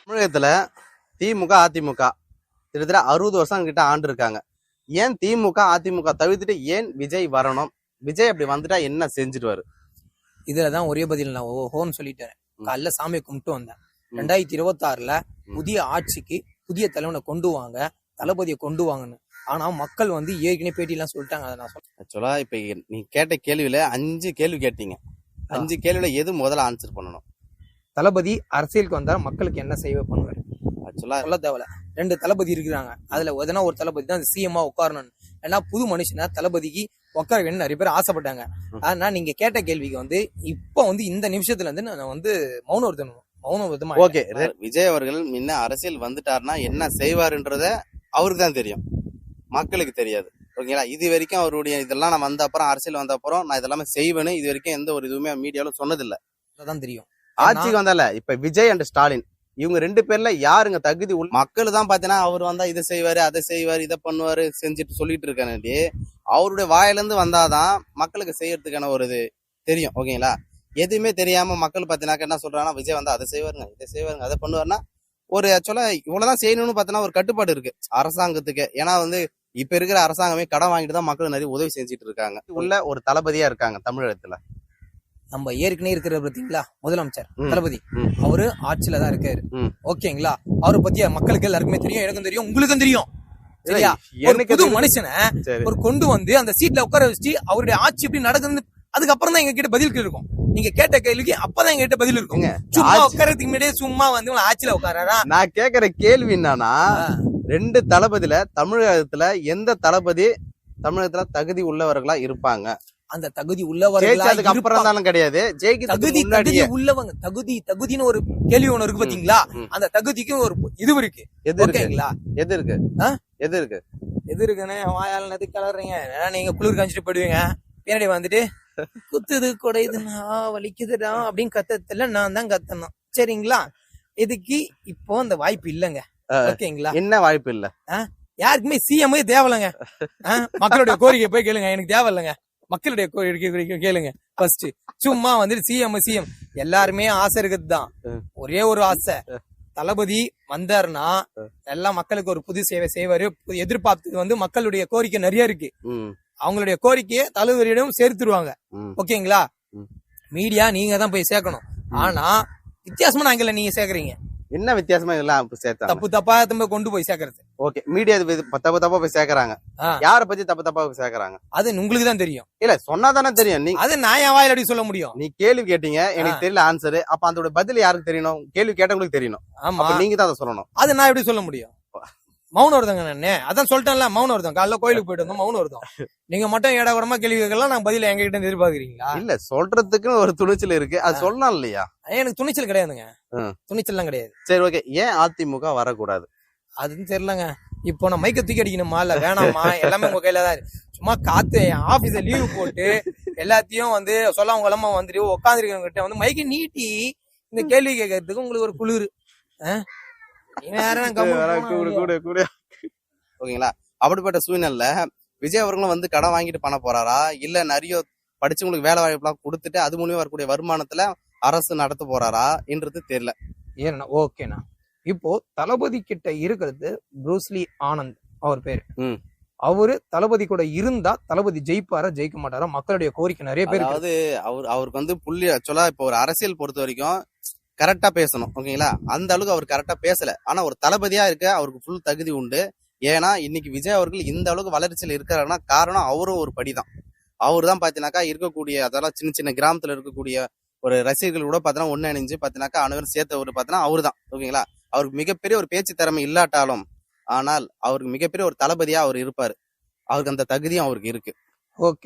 தமிழகத்துல திமுக அதிமுக கிட்டத்தட்ட அறுபது வருஷம் கிட்ட ஆண்டு இருக்காங்க ஏன் திமுக அதிமுக தவிர்த்துட்டு ஏன் விஜய் வரணும் விஜய் அப்படி வந்துட்டா என்ன செஞ்சுடுவாரு இதுலதான் ஒரே பதில் நான் ஓஹோன்னு சொல்லிட்டேன். காலைல சாமியை கும்பிட்டு வந்தேன். ரெண்டாயிரத்தி இருபத்தி ஆறுல ம். புதிய ஆட்சிக்கு புதிய தலைவனை கொண்டு வாங்க தளபதியை கொண்டு வாங்கன்னு ஆனா மக்கள் வந்து ஏற்கனவே பேட்டிலாம் சொல்லிட்டாங்க அதை நான் சொல்றேன் ஆக்சுவலா இப்ப நீ கேட்ட கேள்வியில அஞ்சு கேள்வி கேட்டீங்க. அஞ்சு கேள்வியில எது முதல்ல ஆன்சர் பண்ணணும்? தளபதி அரசியலுக்கு வந்தா மக்களுக்கு என்ன செய்வ பண்ணுவாரு? ஆக்சுவலா சொல்ல தேவையில்ல. ரெண்டு தளபதி இருக்கிறாங்க. அதுல எதனா ஒரு தளபதி தான் சிஎம்மா உட்காரணும் ஏன்னா புது மனுஷனா தளபதிக்கு உட்கார வேணும்னு நிறைய பேர் ஆசைப்பட்டாங்க. ஆனா நீங்க கேட்ட கேள்விக்கு வந்து இப்போ வந்து இந்த நிமிஷத்துல இருந்து நான் வந்து மௌன விரதம் மௌன ஓகே விஜய் அவர்கள் முன்ன அரசியல் வந்துட்டாருன்னா என்ன செய்வாருன்றத அவருக்கு தான் தெரியும். மக்களுக்கு தெரியாது. ஓகேங்களா? இது வரைக்கும் அவருடைய இதெல்லாம் நான் வந்த அப்புறம் அரசியல் வந்த அப்புறம் நான் இதெல்லாமே செய்வேன்னு இது வரைக்கும் எந்த ஒரு இதுவுமே மீடியால சொன்னதில்ல. தான் தெரியும். ஆட்சிக்கு வந்தால இப்ப விஜய் அண்ட் ஸ்டாலின் இவங்க ரெண்டு பேர்ல யாருங்க தகுதி உள்ள மக்கள் தான் பாத்தீங்கன்னா அவர் வந்தா இதை செய்வாரு அதை செய்வாரு இதை பண்ணுவாரு செஞ்சுட்டு சொல்லிட்டு இருக்கானே அவருடைய வாயிலிருந்து வந்தாதான் மக்களுக்கு செய்யறதுக்கான ஒரு இது தெரியும் ஓகேங்களா? எதுவுமே தெரியாம மக்கள் பாத்தீங்கன்னா என்ன சொல்றாங்கன்னா விஜய் வந்தா அதை செய்வாருங்க இதை செய்வாருங்க அதை பண்ணுவாருன்னா ஒரு ஆக்சுவலா இவ்வளவுதான் செய்யணும்னு பார்த்தீங்கன்னா ஒரு கட்டுப்பாடு இருக்கு. அரசாங்கத்துக்கு. ஏன்னா வந்து இப்ப இருக்கிற அரசாங்கமே கடன் வாங்கிட்டு தான் மக்கள் நிறைய உதவி செஞ்சுட்டு இருக்காங்க. உள்ள ஒரு தளபதியா இருக்காங்க தமிழகத்துல. நம்ம ஏற்கனவே இருக்கிற பாத்தீங்களா முதலமைச்சர். தளபதி. அவரு ஆட்சியில தான் இருக்காரு. ஓகேங்களா? அவரை பத்தி மக்களுக்கு எல்லாருக்குமே தெரியும் எனக்கும் தெரியும் உங்களுக்கும் தெரியும். சரியா? புது தெரியும். மனுஷனை ஒரு கொண்டு வந்து அந்த சீட்ல உட்கார வச்சு அவருடைய ஆட்சி எப்படி நடக்குதுன்னு அதுக்கப்புறம் தான் எங்க கிட்ட பதில் இருக்கும் நீங்க கேட்ட கேள்விக்கு அப்பதான் எங்க கிட்ட பதில் இருக்கும். சும்மா உட்காரத்துக்கு முன்னாடியே சும்மா வந்து ஆட்சியில உட்காராரா நான் கேக்குற கேள்வி என்னன்னா ரெண்டு தளபதியில தமிழகத்துல எந்த தளபதி தமிழகத்துல தகுதி உள்ளவர்களா இருப்பாங்க? அந்த தகுதி உள்ளவர்களா அப்புறம். தாலும் கிடையாது. ஜெயிக்கிறதுக்கு தகுதி தகுதி உள்ளவங்க தகுதி தகுதின்னு ஒரு கேள்வி ஒண்ணு இருக்கு பாத்தீங்களா. அந்த தகுதிக்கும் ஒரு இது இருக்கு. எது இருக்கு? ஓகேங்களா? எது இருக்கு? எது இருக்கு? எது இருக்குன்னு வாயால் நதி கலர்றீங்க ஏன்னா நீங்க குளிர் காஞ்சிட்டு போயிடுவீங்க. பின்னாடி வந்துட்டு குத்துது குடையுதுன்னா வலிக்குதுடா அப்படின்னு கத்தத்துல நான் தான் கத்தணும். சரிங்களா? இதுக்கு இப்போ அந்த வாய்ப்பு இல்லைங்க. ஓகேங்களா? என்ன வாய்ப்பு இல்ல. யாருக்குமே சிஎம் தேவையில்லைங்க ஆ, மக்களுடைய கோரிக்கை போய் கேளுங்க. எனக்கு தேவையில்லைங்க. மக்களுடைய கோரிக்கை கேளுங்க. ஃபர்ஸ்ட் சும்மா வந்துட்டு சிஎம் சிஎம் எல்லாருமே ஆசை இருக்குது தான். ஒரே ஒரு ஆசை. தளபதி வந்தாருன்னா எல்லா மக்களுக்கு ஒரு புது சேவை செய்வாரு. எதிர்பார்த்தது வந்து மக்களுடைய கோரிக்கை நிறைய இருக்கு. அவங்களுடைய கோரிக்கையை தளபதியிடம் சேர்த்துருவாங்க. ஓகேங்களா. மீடியா நீங்க தான் போய் சேர்க்கணும். ஆனா வித்தியாசமான ஆங்கில நீங்க சேர்க்கறீங்க. என்ன வித்தியாசமா இதெல்லாம் சேர்த்தாங்க? தப்பு தப்பா திரும்ப கொண்டு போய் சேர்க்கறது. ஓகே மீடியா தப்பு தப்பா போய் சேர்க்கறாங்க. யார பத்தி தப்பு தப்பா போய் சேர்க்கறாங்க? அது உங்களுக்கு தான் தெரியும். இல்ல சொன்னாதானே தெரியும். நீ அது நான் என் வாயில அப்படி சொல்ல முடியும்? நீ கேள்வி கேட்டீங்க எனக்கு தெரியல ஆன்சர் அப்ப அதோட பதில் யாருக்கு தெரியணும்? கேள்வி கேட்டவங்களுக்கு தெரியணும். ஆமா. நீங்க தான் அதை சொல்லணும். அது நான் எப்படி சொல்ல முடியும்? மௌன வருதங்க நானே அதான் சொல்லிட்டேன்ல மௌன வருதம். காலைல கோயிலுக்கு போயிட்டு வந்தோம் மௌன வருதம். நீங்க மட்டும் ஏடா கேள்வி கேட்கலாம் நான் பதில் எங்க கிட்ட எதிர்பார்க்கறீங்களா? இல்ல சொல்றதுக்கு ஒரு துணிச்சல் இருக்கு. அது. சொல்லலாம் இல்லையா? எனக்கு துணிச்சல் கிடையாதுங்க. ம். துணிச்சல்லாம் கிடையாது. சரி ஓகே. ஏன் அதிமுக வரக்கூடாது? அதுன்னு தெரியலங்க. இப்போ நான் மைக்க தூக்கி அடிக்கணுமா இல்ல வேணாமா? எல்லாமே உங்க கையில தான் இருக்கு. சும்மா காத்து என் ஆபீஸ்ல லீவு போட்டு எல்லாத்தையும் வந்து சொல்லாம கொள்ளாம வந்துட்டு உட்காந்துருக்கவங்க கிட்ட வந்து மைக்க நீட்டி இந்த கேள்வி கேட்கறதுக்கு உங்களுக்கு ஒரு குளிர். கூட ஓகேங்களா? அப்படிப்பட்ட சூழ்நிலையில விஜய் அவர்களும் வந்து கடன் வாங்கிட்டு பண்ண போறாரா? இல்ல நிறைய படிச்சவங்களுக்கு வேலை வாய்ப்புலாம் கொடுத்துட்டு அது மூலியமா வரக்கூடிய வருமானத்துல அரசு நடத்த போறாரா என்றது தெரியல. ஏன்னா ஓகேண்ணா. இப்போ தளபதி கிட்ட இருக்கிறது ப்ரூஸ்லி ஆனந்த் அவர் பேரு. ம். அவரு தளபதி கூட இருந்தா தளபதி ஜெயிப்பாரா ஜெயிக்க மாட்டாரா? மக்களுடைய கோரிக்கை நிறைய பேர் இருக்கு. அதாவது அவர் அவருக்கு வந்து புள்ளி ஆக்சுவலா இப்போ ஒரு அரசியல் பொறுத்த வரைக்கும் கரெக்டாக பேசணும் ஓகேங்களா? அந்த அளவுக்கு அவர் கரெக்டாக பேசலை. ஆனால் ஒரு தளபதியாக இருக்க அவருக்கு ஃபுல் தகுதி உண்டு. ஏன்னா இன்னைக்கு விஜய் அவர்கள் இந்த அளவுக்கு வளர்ச்சியில் இருக்கிறாருன்னா காரணம் அவரும் ஒரு படிதான். அவர் தான் பார்த்தீங்கன்னாக்கா இருக்கக்கூடிய அதெல்லாம் சின்ன சின்ன கிராமத்தில் இருக்கக்கூடிய ஒரு ரசிகர்கள் கூட பார்த்தீங்கன்னா ஒன்னு அணிஞ்சு பார்த்தீங்கன்னாக்கா அனைவரும் சேர்த்தவர் பார்த்தீங்கன்னா அவர் தான் ஓகேங்களா? அவருக்கு மிகப்பெரிய ஒரு பேச்சு திறமை இல்லாட்டாலும் ஆனால் அவருக்கு மிகப்பெரிய ஒரு தளபதியாக அவர் இருப்பார். அவருக்கு அந்த தகுதியும் அவருக்கு இருக்கு. ஓகே.